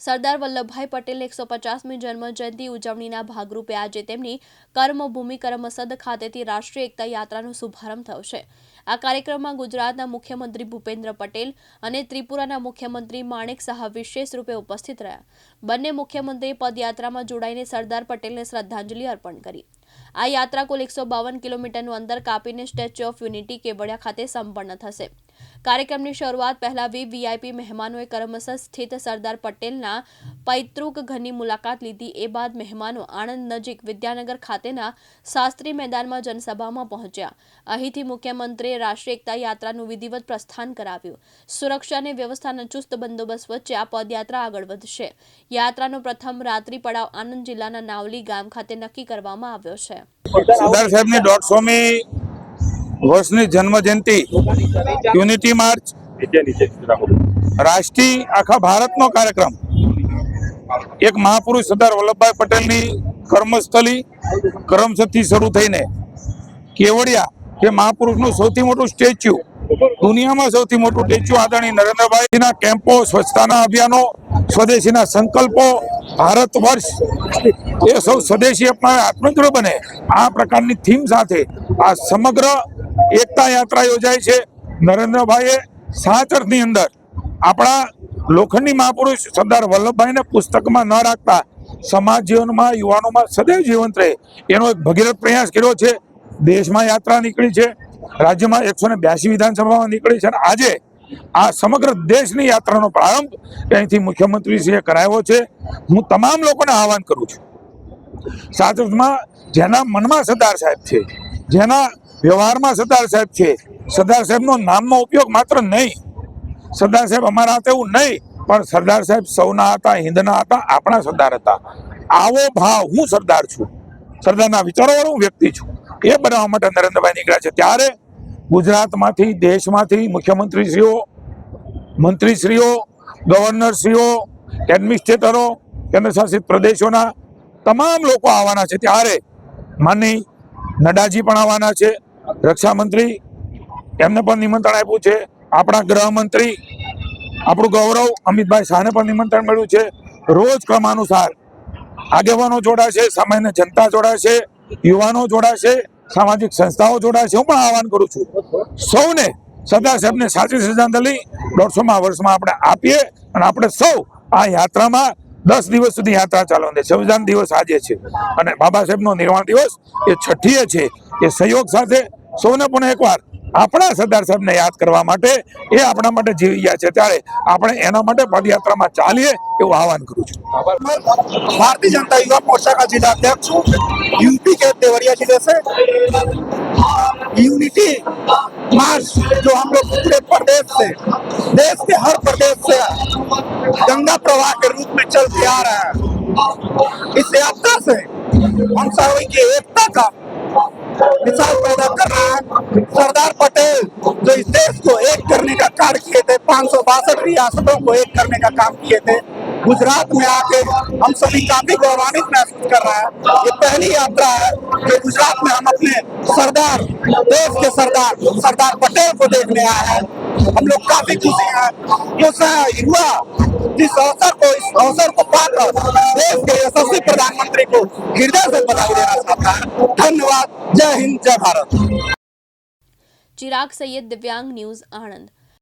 સરદાર વલ્લભભાઈ પટેલ એકસો પચાસમી જન્મજયંતિ ઉજવણીના ભાગરૂપે આજે તેમની કર્મભૂમિ કરમસદ ખાતેથી રાષ્ટ્રીય એકતા યાત્રાનો શુભારંભ થયો છે. આ કાર્યક્રમમાં ગુજરાતના મુખ્યમંત્રી ભૂપેન્દ્ર પટેલ અને ત્રિપુરાના મુખ્યમંત્રી માણેક શાહ વિશેષ રૂપે ઉપસ્થિત રહ્યા. બંને મુખ્યમંત્રીએ પદયાત્રામાં જોડાઈને સરદાર પટેલને શ્રદ્ધાંજલિ અર્પણ કરી. આ યાત્રા કુલ એકસો બાવન કિલોમીટરનું અંતર કાપીને સ્ટેચ્યુ ઓફ યુનિટી કેવડિયા ખાતે સંપન્ન થશે. કાર્યક્રમની શરૂઆત પહેલા વીવીઆઈપી મહેમાનોએ કરમસર સ્થિત સરદાર પટેલના પૈતૃક ઘરની મુલાકાત લીધી. એ બાદ મહેમાનો આણંદ નજીક વિદ્યાનગર ખાતેના શાસ્ત્રી મેદાનમાં જનસભામાં પહોંચ્યા. અહીંથી મુખ્યમંત્રીએ રાષ્ટ્રીય એકતા યાત્રાનું વિધિવત પ્રસ્થાન કરાવ્યું. સુરક્ષા અને વ્યવસ્થાના ચુસ્ત બંદોબસ્ત વચ્ચે આ પદયાત્રા આગળ વધશે. યાત્રાનો પ્રથમ રાત્રિ પડાવ આણંદ જિલ્લાના નાવલી ગામ ખાતે નક્કી કરવામાં આવ્યો છે. સરદાર સાહેબની દોઢસોમી વર્ષની જન્મ જયંતિ યુનિટી માર્ચ, રાષ્ટ્રીય આખા ભારતનો કાર્યક્રમ. એક મહાપુરુષ સરદાર વલ્લભભાઈ પટેલની કર્મસ્થલી કરમસદથી શરૂ થઈને કેવડિયા કે મહાપુરુષનું સૌથી મોટું સ્ટેચ્યુ, દુનિયામાં સૌથી મોટું સ્ટેચ્યુ આદરણીય નરેન્દ્રભાઈના કેમ્પો, સ્વચ્છતાના અભિયાનો, સ્વદેશીના સંકલ્પો, ભારત વર્ષ, એ સૌ સ્વદેશી અપનાવે આત્મનિર્ભર બને. આ પ્રકારની થીમ સાથે આ સમગ્ર એકતા યાત્રા યોજાય છે. નરેન્દ્રભાઈએ સાત અર્થની અંદર આપણા લોખંડી મહાપુરુષ સરદાર વલ્લભભાઈને પુસ્તકમાં ન રાખતા સમાજ જીવનમાં યુવાનોમાં સદૈવ જીવંત રહે એનો એક ભગીરથ પ્રયાસ કર્યો છે. દેશમાં યાત્રા નીકળી છે. રાજ્યમાં એકસો ને બ્યાસી વિધાનસભામાં નીકળી છે અને આજે આ સમગ્ર દેશની યાત્રાનો પ્રારંભ અહીંથી મુખ્યમંત્રીશ્રીએ કરાવ્યો છે. હું તમામ લોકોને આહવાન કરું છું. સાચરમાં જેના મનમાં સરદાર સાહેબ છે, જેના વ્યવહારમાં સરદાર સાહેબ છે. સરદાર સાહેબનો નામનો ઉપયોગ માત્ર નહીં. સરદાર સાહેબ અમારા હતા એવું નહીં, પણ સરદાર સાહેબ સૌના હતા હિન્દના હતા, આપણા સરદાર હતા. આવો ભાવ હું સરદાર છું. સરદારના વિચારોવાળો હું વ્યક્તિ છું. એ બનાવવા માટે નરેન્દ્રભાઈ નીકળ્યા છે. ત્યારે ગુજરાતમાંથી, દેશમાંથી મુખ્યમંત્રીશ્રીઓ, મંત્રીશ્રીઓ, ગવર્નરશ્રીઓ, એડમિનિસ્ટ્રેટરો, કેન્દ્રશાસિત પ્રદેશોના તમામ લોકો આવવાના છે. ત્યારે માની નડાજી પણ આવવાના છે. રક્ષામંત્રી, એમને પણ નિમંત્રણ આપ્યું છે. આપણા ગૃહમંત્રી, આપણું ગૌરવ અમિતભાઈ શાહને પણ નિમંત્રણ મળ્યું છે. રોજ ક્રમાનુસાર આગેવાનો જોડાશે, સામાન્ય જનતા જોડાશે, યુવાનો જોડાશે, સામાજિક સંસ્થાઓ જોડાશે. હું પણ આહવાન કરું છું. સૌને સરદાર સાહેબને સાચી શ્રદ્ધાંજલિ દોઢસોમાં વર્ષમાં આપણે આપીએ અને આપણે સૌ આ યાત્રામાં દસ દિવસ સુધી યાત્રા ચાલવાની સંવિધાન દિવસ આજે છે. અને બાબા સાહેબનો નિર્વાણ દિવસ એ છઠ્ઠીએ છે. એ સહયોગ સાથે સૌને પણ એકવાર આપણા સરદાર સાહેબને યાદ કરવા માટે એ આપણા માટે જીવી ગયા છે ત્યારે આપણે એના માટે પદયાત્રામાં ચાલીએ એવું આહવાન કરું છું भारतीय जनता युवा मोर्चा का जिला अध्यक्ष हूँ यूपी के देवरिया जिले से यूनिटी मार्च जो हम लोग पूरे प्रदेश से देश के हर प्रदेश से गंगा प्रवाह के रूप में चलते आ रहे हैं इस यात्रा से हम सभी की एकता का मिसाल पैदा कर रहा है सरदार पटेल, जो इस देश को एक करने का कार्य किए थे, पाँच सौ बासठ रियासतों को एक करने का काम किए थे। गुजरात में आके हम सभी काफ़ी गौरवान्वित महसूस कर रहे हैं। ये पहली यात्रा है कि गुजरात में हम अपने सरदार, देश के सरदार सरदार पटेल को देखने आए हैं। हम लोग काफ़ी खुशी हैं जो युवा, जिस अवसर को, इस अवसर को पाकर देश के यशस्वी प्रधानमंत्री को हृदय से बधाई देना चाहता है। धन्यवाद। जय हिंद, जय भारत। चिराग सैयद दिव्यांग न्यूज़ आनंद।